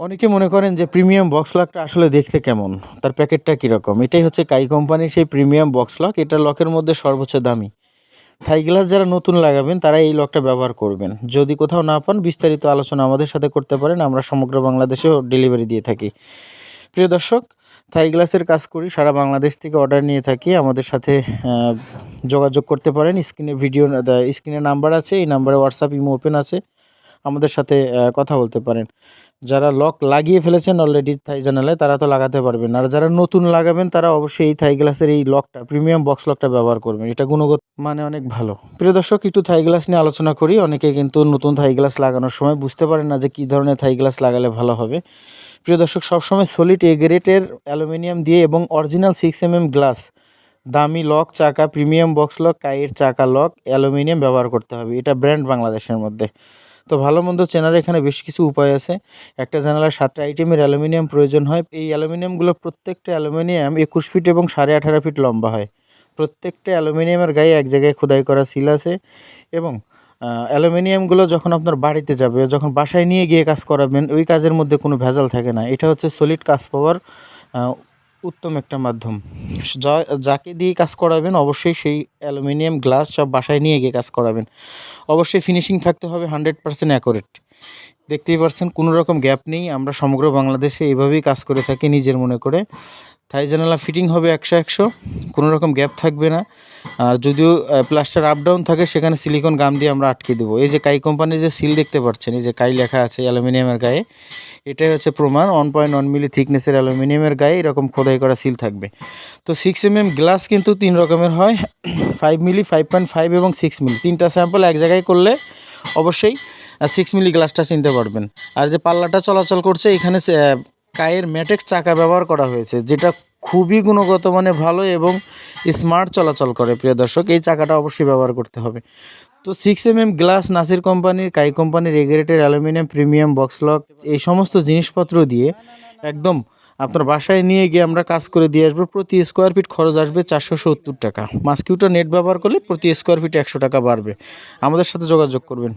অনেকে মনে করেন যে প্রিমিয়াম বক্স লকটা আসলে দেখতে কেমন? তার প্যাকেটটা কীরকম? এটাই হচ্ছে কাই কোম্পানির সেই প্রিমিয়াম বক্স লক। এটা লকের মধ্যে সর্বোচ্চ দামি। থাই গ্লাস যারা নতুন লাগাবেন, তারা এই লকটা ব্যবহার করবেন। যদি কোথাও না পান, বিস্তারিত আলোচনা আমাদের সাথে করতে পারেন। আমরা সমগ্র বাংলাদেশেও ডেলিভারি দিয়ে থাকি। প্রিয় দর্শক, থাই গ্লাসের কাজ করি, সারা বাংলাদেশ থেকে অর্ডার নিয়ে থাকি। আমাদের সাথে যোগাযোগ করতে পারেন। স্ক্রিনে ভিডিও স্ক্রিনে নাম্বার আছে, এই নাম্বারে হোয়াটসঅ্যাপ ইমো ওপেন আছে। আমাদের সাথে কথা বলতে পারেন। যারা লক লাগিয়ে ফেলেছেন অলরেডি থাই চ্যানেলে তারা তো লাগাতে পারবেন। আর যারা নতুন লাগাবেন, তারা অবশ্যই এই থাই গ্লাসের এই লকটা প্রিমিয়াম বক্স লকটা ব্যবহার করবেন। এটা গুণগত মানে অনেক ভালো। প্রিয় দর্শক, একটু থাই গ্লাস নিয়ে আলোচনা করি। অনেকে কিন্তু নতুন থাই গ্লাস লাগানোর সময় বুঝতে পারেন না যে কী ধরনের থাই গ্লাস লাগালে ভালো হবে। প্রিয় দর্শক, সবসময় সলিড এ গ্রেটের অ্যালুমিনিয়াম দিয়ে এবং original six M M glass দামি লক, চাকা প্রিমিয়াম বক্স লক, কাইয়ের চাকা লক অ্যালুমিনিয়াম ব্যবহার করতে হবে। এটা ব্র্যান্ড বাংলাদেশের মধ্যে। তো ভালো মন্দ চেনার এখানে বেশ কিছু উপায় আছে। একটা জানালার সাতটা আইটেমের অ্যালুমিনিয়াম প্রয়োজন হয়। এই অ্যালুমিনিয়ামগুলো প্রত্যেকটা অ্যালুমিনিয়াম একুশ ফিট এবং সাড়ে আঠারো ফিট লম্বা হয়। প্রত্যেকটা অ্যালুমিনিয়ামের গায়ে এক জায়গায় খোদাই করা সিল আছে এবং অ্যালুমিনিয়ামগুলো যখন আপনার বাড়িতে যাবে, যখন বাসায় নিয়ে গিয়ে কাজ করাবেন, ওই কাজের মধ্যে কোনো ভেজাল থাকে না। এটা হচ্ছে সলিড কাজ পাওয়ার উত্তম একটা মাধ্যম। যা- যাকে দিয়ে কাজ করাবেন অবশ্যই সেই অ্যালুমিনিয়াম গ্লাস সব বাসায় নিয়ে গিয়ে কাজ করাবেন। অবশ্যই ফিনিশিং থাকতে হবে হান্ড্রেড পারসেন্ট অ্যাকোরেট দেখতেই পাচ্ছেন কোনো রকম গ্যাপ নেই। আমরা সমগ্র বাংলাদেশে এইভাবেই কাজ করে থাকি নিজের মনে করে। থাই জানালা ফিটিং হবে একশো একশো, কোনো রকম গ্যাপ থাকবে না। আর যদিও প্লাস্টার আপ ডাউন থাকে, সেখানে সিলিকন গাম দিয়ে আমরা আটকে দেবো। এই যে কাই কোম্পানির যে সিল দেখতে পাচ্ছেন, এই যে কাই লেখা আছে অ্যালুমিনিয়ামের গায়ে, এটাই হচ্ছে প্রমাণ। ওয়ান পয়েন্ট ওয়ান মিলি থিকনেসের অ্যালুমিনিয়ামের গায়ে এরকম খোদাই করা সিল থাকবে। তো সিক্স এম এম গ্লাস কিন্তু তিন রকমের হয়। Five milli five point five এবং সিক্স মিলি তিনটা স্যাম্পল এক জায়গায় করলে অবশ্যই সিক্স মিলি গ্লাসটা চিনতে পারবেন। আর যে পাল্লাটা চলাচল করছে, এখানে কায়ের ম্যাটেক্স চাকা ব্যবহার করা হয়েছে, যেটা খুবই গুণগত মানে ভালো এবং স্মার্ট চলাচল করে। প্রিয় দর্শক, এই চাকাটা অবশ্যই ব্যবহার করতে হবে। তো six M M glass Nasir কোম্পানির কাই কোম্পানির এগ্রেটের অ্যালুমিনিয়াম প্রিমিয়াম বক্স লক এই সমস্ত জিনিসপত্র দিয়ে একদম আপনার বাসায় নিয়ে গিয়ে আমরা কাজ করে দিয়ে আসব। প্রতি স্কোয়ার ফিট খরচ আসবে চারশো সত্তর টাকা। মাস্কিউটো নেট ব্যবহার করলে প্রতি স্কোয়ার ফিট একশো টাকা বাড়বে। আমাদের সাথে যোগাযোগ করবেন।